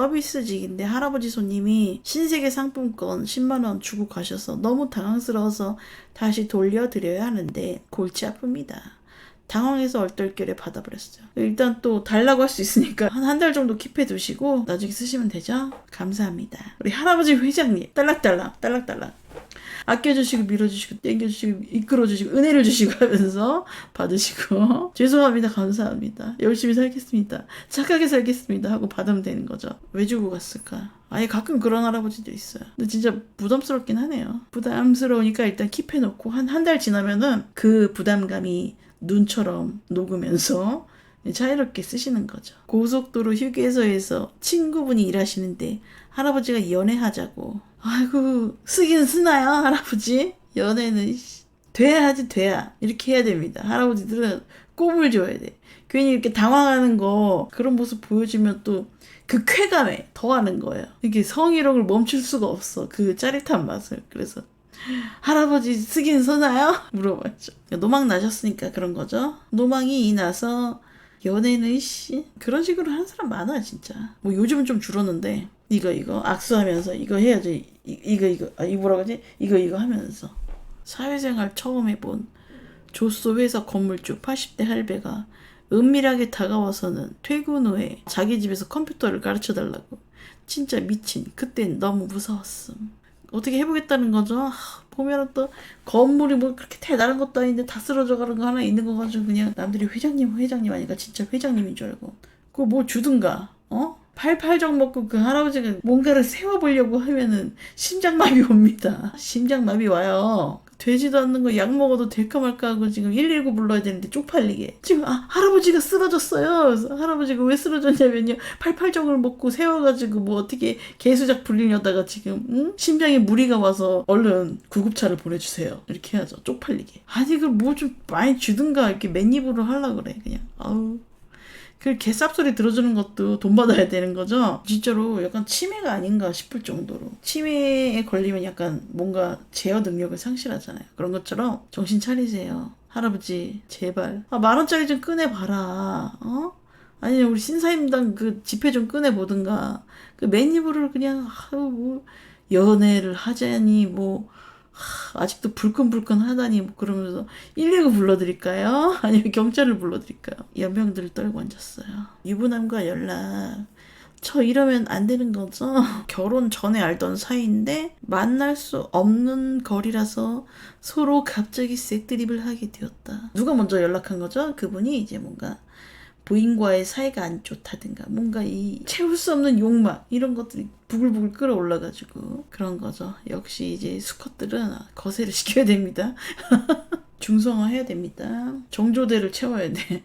서비스직인데 할아버지 손님이 신세계 상품권 10만원 주고 가셔서 너무 당황스러워서 다시 돌려드려야 하는데 골치 아픕니다. 당황해서 얼떨결에 받아버렸어요. 일단 또 달라고 할 수 있으니까 한 한 달 정도 킵해 두시고 나중에 쓰시면 되죠? 감사합니다. 우리 할아버지 회장님 딸락딸락 딸락딸락 아껴주시고 밀어주시고 땡겨주시고 이끌어주시고 은혜를 주시고 하면서 받으시고. 죄송합니다. 감사합니다. 열심히 살겠습니다. 착하게 살겠습니다. 하고 받으면 되는 거죠. 왜 주고 갔을까? 아니 가끔 그런 할아버지도 있어요. 근데 진짜 부담스럽긴 하네요. 부담스러우니까 일단 킵해놓고 한 한 달 지나면은 그 부담감이 눈처럼 녹으면서 자유롭게 쓰시는 거죠. 고속도로 휴게소에서 친구분이 일하시는데 할아버지가 연애하자고. 아이고 쓰긴 쓰나요 할아버지? 연애는 씨, 돼야 하지 돼야 이렇게 해야 됩니다. 할아버지들은 꿈을 줘야 돼. 괜히 이렇게 당황하는 거 그런 모습 보여주면 또 그 쾌감에 더하는 거예요. 이게 성희롱을 멈출 수가 없어. 그 짜릿한 맛을. 그래서 할아버지 쓰긴 쓰나요? 물어봤죠. 노망 나셨으니까 그런 거죠. 노망이 나서 연애는 씨? 그런 식으로 하는 사람 많아 진짜. 뭐 요즘은 좀 줄었는데 이거 이거 악수하면서 이거 해야지 이, 이거 이거 아 이거 뭐라 그러지? 이거 이거 하면서. 사회생활 처음 해본 조소 회사 건물주 80대 할배가 은밀하게 다가와서는 퇴근 후에 자기 집에서 컴퓨터를 가르쳐 달라고. 진짜 미친. 그땐 너무 무서웠음 어떻게 해보겠다는 거죠 하, 보면은 또 건물이 뭐 그렇게 대단한 것도 아닌데 다 쓰러져 가는 거 하나 있는 거 가지고 그냥 남들이 회장님 회장님 아니까 진짜 회장님인 줄 알고 그거 뭐 주든가 어? 팔팔정 먹고 그 할아버지가 뭔가를 세워보려고 하면은 심장마비 옵니다. 심장마비 와요. 되지도 않는 거 약 먹어도 될까 말까 하고 지금 119 불러야 되는데 쪽팔리게. 지금 아 할아버지가 쓰러졌어요. 그래서 할아버지가 왜 쓰러졌냐면요. 팔팔정을 먹고 세워가지고 뭐 어떻게 개수작 불리려다가 지금 응? 심장에 무리가 와서 얼른 구급차를 보내주세요. 이렇게 해야죠. 쪽팔리게. 아니 그걸 뭐 좀 많이 주든가 이렇게 맨입으로 하려 그래 그냥. 아우. 그 개쌉 소리 들어주는 것도 돈 받아야 되는 거죠. 진짜로 약간 치매가 아닌가 싶을 정도로 치매에 걸리면 약간 뭔가 제어 능력을 상실하잖아요. 그런 것처럼 정신 차리세요. 할아버지 제발 아, 만 원짜리 좀 꺼내 봐라. 어? 아니 우리 신사임당 그 지폐 좀 꺼내 보든가 그 맨입으로 그냥 아유 뭐 연애를 하자니 뭐 하, 아직도 불끈불끈 하다니 뭐 그러면서 119 불러드릴까요? 아니면 경찰을 불러드릴까요? 연병들을 떨고 앉았어요. 유부남과 연락. 저 이러면 안 되는 거죠? 결혼 전에 알던 사이인데 만날 수 없는 거리라서 서로 갑자기 색드립을 하게 되었다. 누가 먼저 연락한 거죠? 그분이 이제 뭔가 부인과의 사이가 안 좋다든가 뭔가 이 채울 수 없는 욕망 이런 것들이 부글부글 끌어올라가지고 그런 거죠. 역시 이제 수컷들은 거세를 시켜야 됩니다. 중성화해야 됩니다. 정조대를 채워야 돼.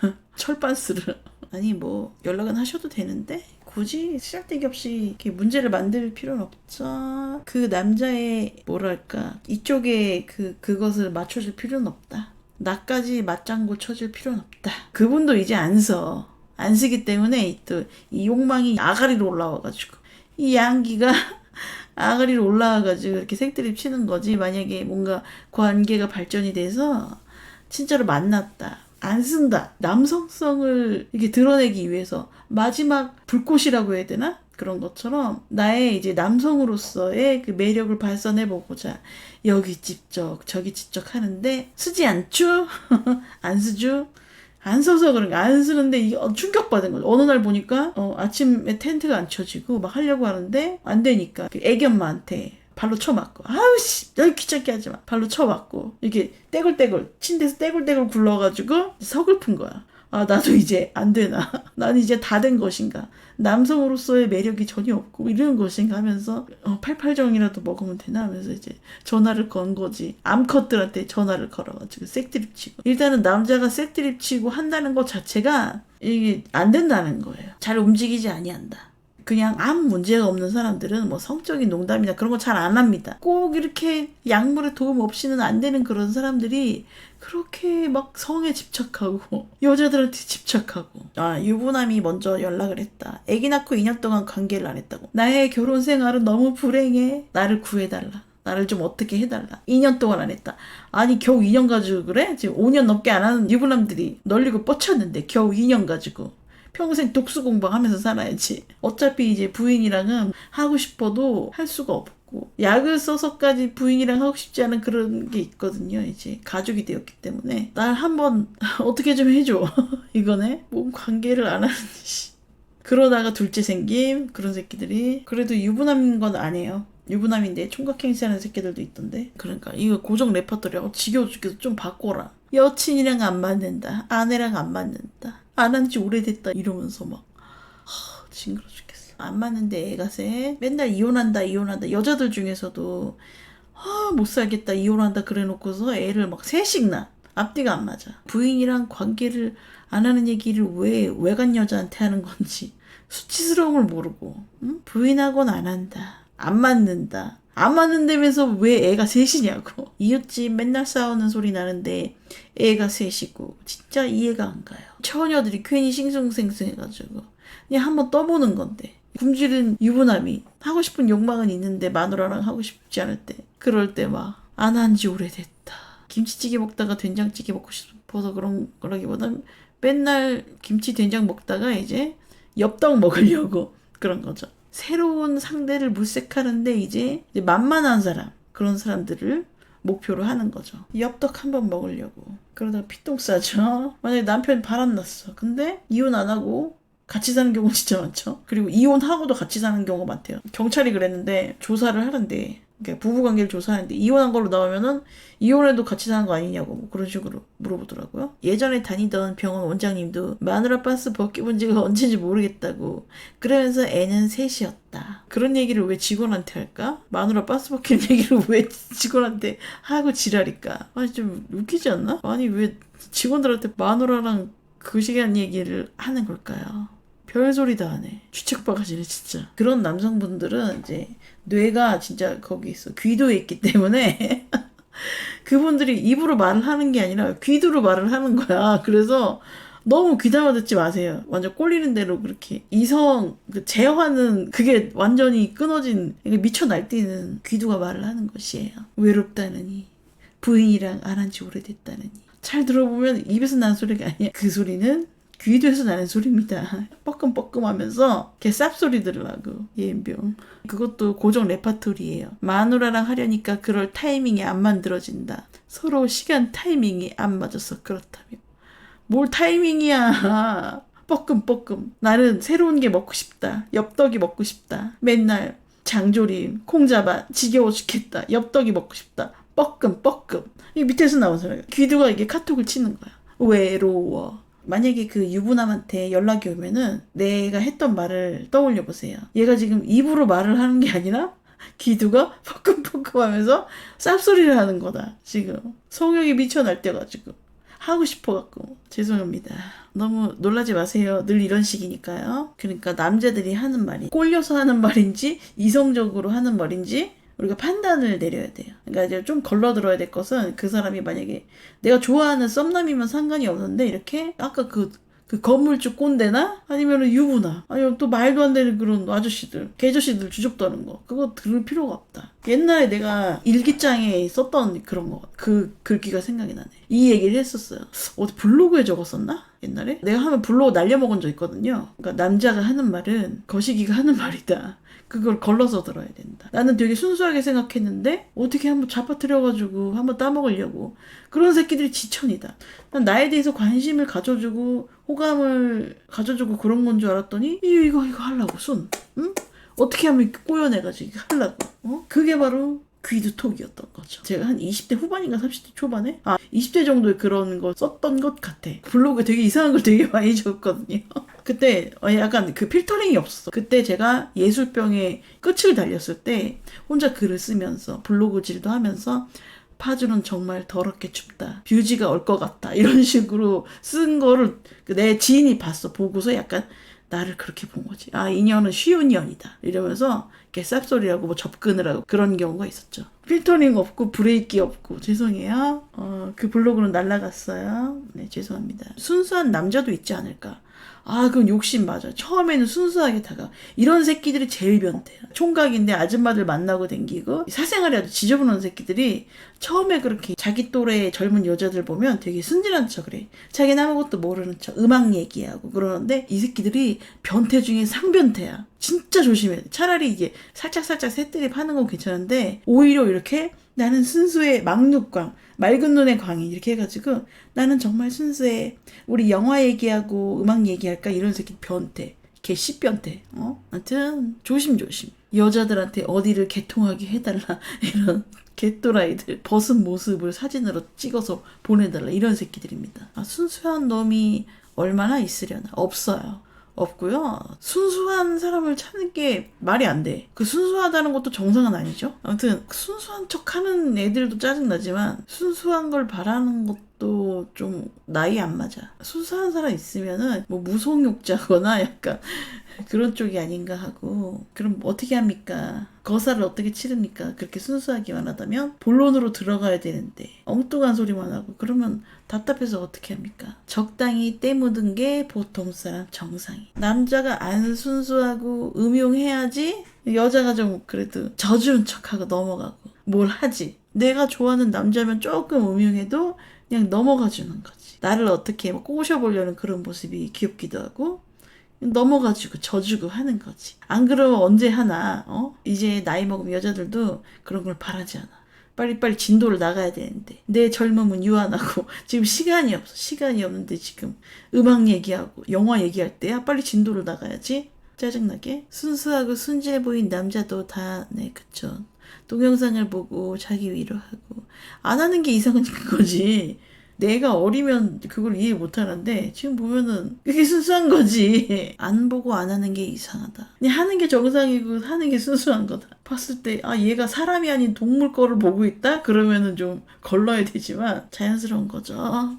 철반스를. 아니 뭐 연락은 하셔도 되는데 굳이 시작대기 없이 이렇게 문제를 만들 필요는 없죠. 그 남자의 뭐랄까 이쪽에 그 그것을 맞춰줄 필요는 없다. 나까지 맞장구 쳐줄 필요는 없다. 그분도 이제 안 써. 안 쓰기 때문에 또 이 욕망이 아가리로 올라와가지고 이 양기가 아가리로 올라와가지고 이렇게 색드립 치는 거지. 만약에 뭔가 관계가 발전이 돼서 진짜로 만났다. 안 쓴다. 남성성을 이렇게 드러내기 위해서 마지막 불꽃이라고 해야 되나? 그런 것처럼 나의 이제 남성으로서의 그 매력을 발산해 보고자 여기 집적 저기 집적 하는데 쓰지 않죠? 안 쓰죠? 안 써서 그런가 안 쓰는데 이게 어, 충격받은 거죠. 어느 날 보니까 어, 아침에 텐트가 안 쳐지고 막 하려고 하는데 안 되니까 그 애견마한테 발로 쳐맞고. 아우 씨. 여기 귀찮게 하지 마. 발로 쳐맞고. 이렇게 떼굴떼굴 침대에서 떼굴떼굴 굴러가지고 서글픈 거야. 아 나도 이제 안 되나. 난 이제 다 된 것인가. 남성으로서의 매력이 전혀 없고 이런 것인가 하면서 어, 팔팔정이라도 먹으면 되나 하면서 이제 전화를 건 거지. 암컷들한테 전화를 걸어가지고 색드립 치고. 일단은 남자가 색드립 치고 한다는 것 자체가 이게 안 된다는 거예요. 잘 움직이지 아니한다 그냥 아무 문제가 없는 사람들은 뭐 성적인 농담이나 그런 거 잘 안 합니다. 꼭 이렇게 약물의 도움 없이는 안 되는 그런 사람들이 그렇게 막 성에 집착하고 여자들한테 집착하고 아 유부남이 먼저 연락을 했다. 아기 낳고 2년 동안 관계를 안 했다고. 나의 결혼 생활은 너무 불행해. 나를 구해달라. 나를 좀 어떻게 해달라. 2년 동안 안 했다. 아니 겨우 2년 가지고 그래? 지금 5년 넘게 안 하는 유부남들이 널리고 뻗쳤는데 겨우 2년 가지고 평생 독수 공부하면서 살아야지. 어차피 이제 부인이랑은 하고 싶어도 할 수가 없고 약을 써서까지 부인이랑 하고 싶지 않은 그런 게 있거든요. 이제 가족이 되었기 때문에 날 한번 어떻게 좀 해줘. 이거네. 몸 관계를 안 하는 씨. 그러다가 둘째 생김 그런 새끼들이 그래도 유부남인 건 아니에요. 유부남인데 총각행세하는 새끼들도 있던데. 그러니까 이거 고정 레퍼토리하고 지겨워 죽겠어. 좀 바꿔라. 여친이랑 안 맞는다. 아내랑 안 맞는다. 안 한 지 오래됐다. 이러면서 막 하, 징그러 죽겠어. 안 맞는데 애가 세. 맨날 이혼한다 이혼한다. 여자들 중에서도 아, 못 살겠다 이혼한다 그래놓고서 애를 막 셋씩 낳아. 앞뒤가 안 맞아. 부인이랑 관계를 안 하는 얘기를 왜 외간 여자한테 하는 건지 수치스러움을 모르고 응? 부인하고는 안 한다. 안 맞는다. 안 맞는다면서 왜 애가 셋이냐고. 이웃집 맨날 싸우는 소리 나는데 애가 셋이고 진짜 이해가 안 가요. 처녀들이 괜히 싱숭생숭해가지고 그냥 한번 떠보는 건데 굶주린 유부남이 하고 싶은 욕망은 있는데 마누라랑 하고 싶지 않을 때 그럴 때 막 안 한 지 오래됐다. 김치찌개 먹다가 된장찌개 먹고 싶어서 그런 거라기보단 맨날 김치 된장 먹다가 이제 엽떡 먹으려고 그런 거죠. 새로운 상대를 물색하는데 이제, 만만한 사람 그런 사람들을 목표로 하는 거죠. 엽떡 한번 먹으려고 그러다가 피똥 싸죠. 만약에 남편 바람났어. 근데 이혼 안 하고 같이 사는 경우 진짜 많죠. 그리고 이혼하고도 같이 사는 경우가 많대요. 경찰이 그랬는데 조사를 하는데 부부 관계를 조사하는데 이혼한 걸로 나오면은 이혼해도 같이 사는 거 아니냐고 뭐 그런 식으로 물어보더라고요. 예전에 다니던 병원 원장님도 마누라 빤스 벗겨본 지가 언제인지 모르겠다고 그러면서 애는 셋이었다. 그런 얘기를 왜 직원한테 할까? 마누라 빤스 벗기는 얘기를 왜 직원한테 하고 지랄일까? 아니 좀 웃기지 않나? 아니 왜 직원들한테 마누라랑 그 시간 얘기를 하는 걸까요? 별소리 다 하네. 주책바가지네 진짜. 그런 남성분들은 이제 뇌가 진짜 거기 있어. 귀도에 있기 때문에 그분들이 입으로 말을 하는 게 아니라 귀두로 말을 하는 거야. 그래서 너무 귀담아 듣지 마세요. 완전 꼴리는 대로 그렇게 이성 그 제어하는 그게 완전히 끊어진 미쳐 날뛰는 귀두가 말을 하는 것이에요. 외롭다느니 부인이랑 안 한 지 오래됐다느니 잘 들어보면 입에서 나는 소리가 아니야. 그 소리는 귀도에서 나는 소리입니다. 뻐끔뻐끔하면서 개 쌉소리 들으라고 예인병. 그것도 고정 레파토리예요. 마누라랑 하려니까 그럴 타이밍이 안 만들어진다. 서로 시간 타이밍이 안 맞아서 그렇다며. 뭘 타이밍이야. 뻐끔뻐끔. 나는 새로운 게 먹고 싶다. 엽떡이 먹고 싶다. 맨날 장조림, 콩자반, 지겨워 죽겠다. 엽떡이 먹고 싶다. 뻐끔뻐끔. 이 밑에서 나온 소리야. 귀두가 이게 카톡을 치는 거야. 외로워. 만약에 그 유부남한테 연락이 오면은 내가 했던 말을 떠올려 보세요. 얘가 지금 입으로 말을 하는 게 아니라 귀두가 뻐끔뻐끔 하면서 쌉소리를 하는 거다. 지금. 성욕이 미쳐 날뛰어가지고. 하고 싶어갖고. 죄송합니다. 너무 놀라지 마세요. 늘 이런 식이니까요. 그러니까 남자들이 하는 말이 꼴려서 하는 말인지 이성적으로 하는 말인지 우리가 판단을 내려야 돼요. 그러니까 이제 좀 걸러들어야 될 것은 그 사람이 만약에 내가 좋아하는 썸남이면 상관이 없는데 이렇게 아까 그, 그 건물주 꼰대나 아니면 유부나 아니면 또 말도 안 되는 그런 아저씨들 개저씨들 주접도 하는 거 그거 들을 필요가 없다. 옛날에 내가 일기장에 썼던 그런 거 그 글귀가 생각이 나네. 이 얘기를 했었어요. 어디 블로그에 적었었나? 옛날에 내가 하면 블로그 날려먹은 적 있거든요. 그러니까 남자가 하는 말은 거시기가 하는 말이다. 그걸 걸러서 들어야 된다. 나는 되게 순수하게 생각했는데 어떻게 한번 잡아뜨려가지고 한번 따먹으려고 그런 새끼들이 지천이다. 난 나에 대해서 관심을 가져주고 호감을 가져주고 그런 건 줄 알았더니 이거 이거 하려고 순, 응? 어떻게 하면 꼬여내가지고 하려고, 어? 그게 바로 귀두톡이었던 거죠. 제가 한 20대 후반인가 30대 초반에 아 20대 정도에 그런 거 썼던 것 같아. 블로그에 되게 이상한 걸 되게 많이 적었거든요. 그때 어, 약간 그 필터링이 없었어. 그때 제가 예술병에 끝을 달렸을 때 혼자 글을 쓰면서 블로그질도 하면서 파주는 정말 더럽게 춥다. 뷰지가 올 것 같다. 이런 식으로 쓴 거를 내 지인이 봤어. 보고서 약간 나를 그렇게 본 거지. 아, 인연은 쉬운 년이다. 이러면서 이렇게 쌉소리라고 뭐 접근을 하고 그런 경우가 있었죠. 필터링 없고 브레이크 없고 죄송해요. 어, 그 블로그는 날라갔어요. 네, 죄송합니다. 순수한 남자도 있지 않을까. 아, 그건 욕심 맞아. 처음에는 순수하게 다가. 이런 새끼들이 제일 변태야. 총각인데 아줌마들 만나고 댕기고 사생활이 아주 지저분한 새끼들이 처음에 그렇게 자기 또래 젊은 여자들 보면 되게 순진한 척을 해. 자기는 아무것도 모르는 척 음악 얘기하고 그러는데 이 새끼들이 변태 중에 상변태야. 진짜 조심해야 돼. 차라리 이게 살짝살짝 새뜨립 하는 건 괜찮은데 오히려 이렇게 나는 순수의 막육광, 맑은 눈의 광이 이렇게 해가지고 나는 정말 순수해. 우리 영화 얘기하고 음악 얘기할까 이런 새끼 변태. 개 씨변태. 어? 아무튼 조심조심. 여자들한테 어디를 개통하게 해달라 이런 개또라이들 벗은 모습을 사진으로 찍어서 보내달라 이런 새끼들입니다. 아, 순수한 놈이 얼마나 있으려나 없어요. 없고요. 순수한 사람을 찾는 게 말이 안 돼. 그 순수하다는 것도 정상은 아니죠. 아무튼 순수한 척 하는 애들도 짜증나지만 순수한 걸 바라는 것도 좀 나이 안 맞아. 순수한 사람 있으면은 뭐 무속욕자거나 약간 그런 쪽이 아닌가 하고 그럼 어떻게 합니까? 거사를 어떻게 치릅니까? 그렇게 순수하기만 하다면 본론으로 들어가야 되는데 엉뚱한 소리만 하고 그러면 답답해서 어떻게 합니까? 적당히 때 묻은 게 보통 사람 정상이 남자가 안 순수하고 음용해야지 여자가 좀 그래도 져주는 척하고 넘어가고 뭘 하지 내가 좋아하는 남자면 조금 음용해도 그냥 넘어가 주는 거지 나를 어떻게 막 꼬셔보려는 그런 모습이 귀엽기도 하고 넘어가지고 져주고 하는 거지. 안 그러면 언제 하나, 어? 이제 나이 먹으면 여자들도 그런 걸 바라지 않아. 빨리빨리 진도를 나가야 되는데. 내 젊음은 유한하고, 지금 시간이 없어. 시간이 없는데 지금 음악 얘기하고, 영화 얘기할 때야 빨리 진도를 나가야지. 짜증나게. 순수하고 순진해 보인 남자도 다, 네, 그쵸. 동영상을 보고 자기 위로하고, 안 하는 게 이상한 거지. 내가 어리면 그걸 이해 못 하는데 지금 보면은 그게 순수한 거지. 안 보고 안 하는 게 이상하다. 그냥 하는 게 정상이고 하는 게 순수한 거다. 봤을 때 아 얘가 사람이 아닌 동물 거를 보고 있다? 그러면은 좀 걸러야 되지만 자연스러운 거죠.